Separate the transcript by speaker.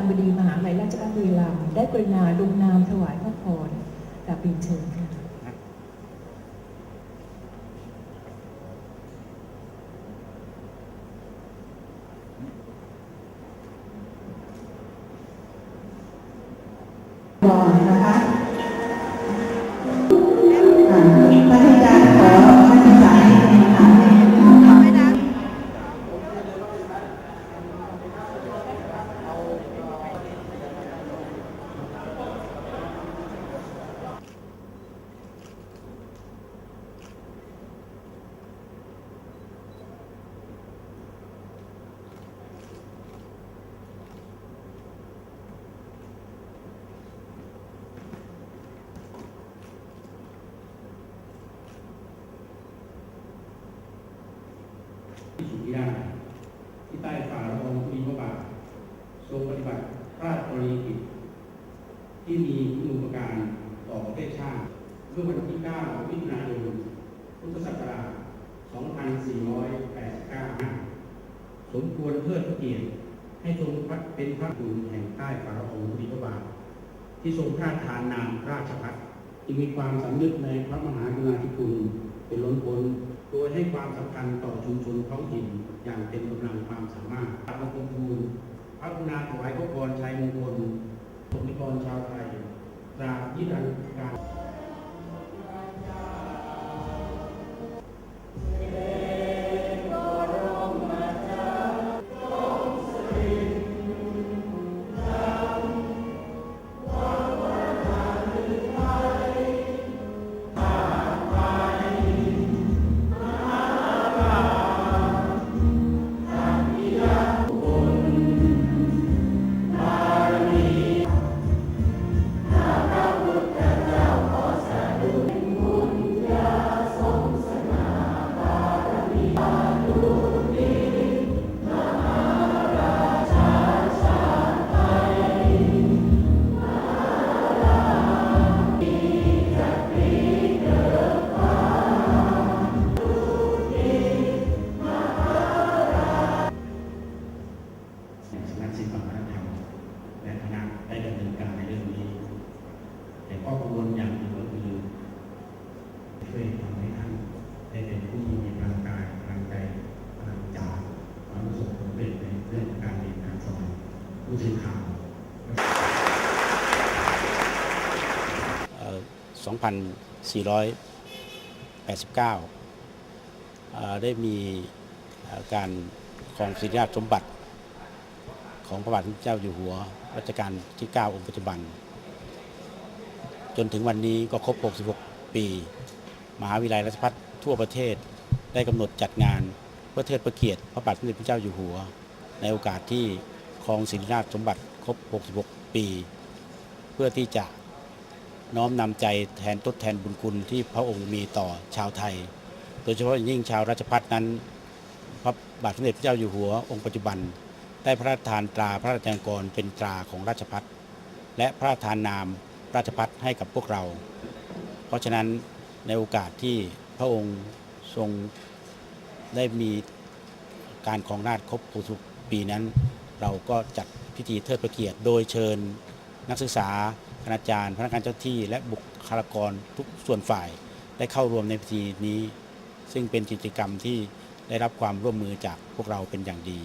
Speaker 1: การบดีมหาวิทยาลัยราชบัณฑิตยาลัมได้
Speaker 2: กรุณาลงนามถวายพระพรกัาบเรีนเชิญค่ะ
Speaker 3: ที่สุริยาที่ใต้ฝ่าละองธุลีพระบาททรงปฏิบัติพระราชกรณีกิจที่มีคุณูปการต่อประเทศชาติเมื่อวันที่ 9 มิถุนายน พุทธศักราช 2489 สมควรเทิดพระเกียรติให้ทรงพระเป็นพระคุณแห่งใต้ฝ่าละองธุลีพระบาทที่ทรงพระราทานนามราชพัฒจึงมีความสำนึกในพระมหากรุณาธิคุณเป็นล้นพ้น โดยให้ความสำคัญต่อชุมชนท้องถิ่นอย่างเต็มกำลังความสามารถตามองค์ทูลพระกุณาถวายพระพรชัยมงคลสมนิกรชาวไทยตราบยิรันดการ ศิลปวัฒนธรรมและคณะได้ดำเนินการในเรื่องนี้ แต่ข้อกังวลอย่างหนึ่งก็คือช่วยทำให้ท่านได้เป็นผู้ที่มีพลังกายพลังใจพลังใจความประสบความเร็จในเรื่องการเรียนการสอนผู้สื่อข่าว
Speaker 4: 2489 ได้มีการครองสิริราชสมบัติ ของพระบาทสมเด็จเจ้าอยู่หัวรัชกาลที่ 9 องค์ปัจจุบัน จนถึงวันนี้ก็ครบ 66 ปี มหาวิทยาลัยราชภัฏทั่วประเทศได้กำหนดจัดงานเพื่อเทิดพระเกียรติพระบาทสมเด็จพระเจ้าอยู่หัว ในโอกาสที่ครองสิริราชสมบัติครบ 66 ปี เพื่อที่จะน้อมนำใจแทนทดแทนบุญคุณที่พระองค์มีต่อชาวไทย โดยเฉพาะยิ่งชาวราชพัฒนั้น พระบาทสมเด็จพระเจ้าอยู่หัวองค์ปัจจุบัน ได้พระราชทานตราพระราชกรเป็นตราของราชพัฒและพระราชทานนามราชพัฒให้กับพวกเรา เพราะฉะนั้นในโอกาสที่พระองค์ทรงได้มีการของราชครบ60ปีนั้น เราก็จัดพิธีเทิดพระเกียรติ โดยเชิญนักศึกษาคณาจารย์ พนักงานเจ้าที่ และบุคลากรทุกส่วนฝ่ายได้เข้าร่วมในพิธีนี้ ซึ่งเป็นกิจกรรมที่ได้รับความร่วมมือจากพวกเราเป็นอย่างดี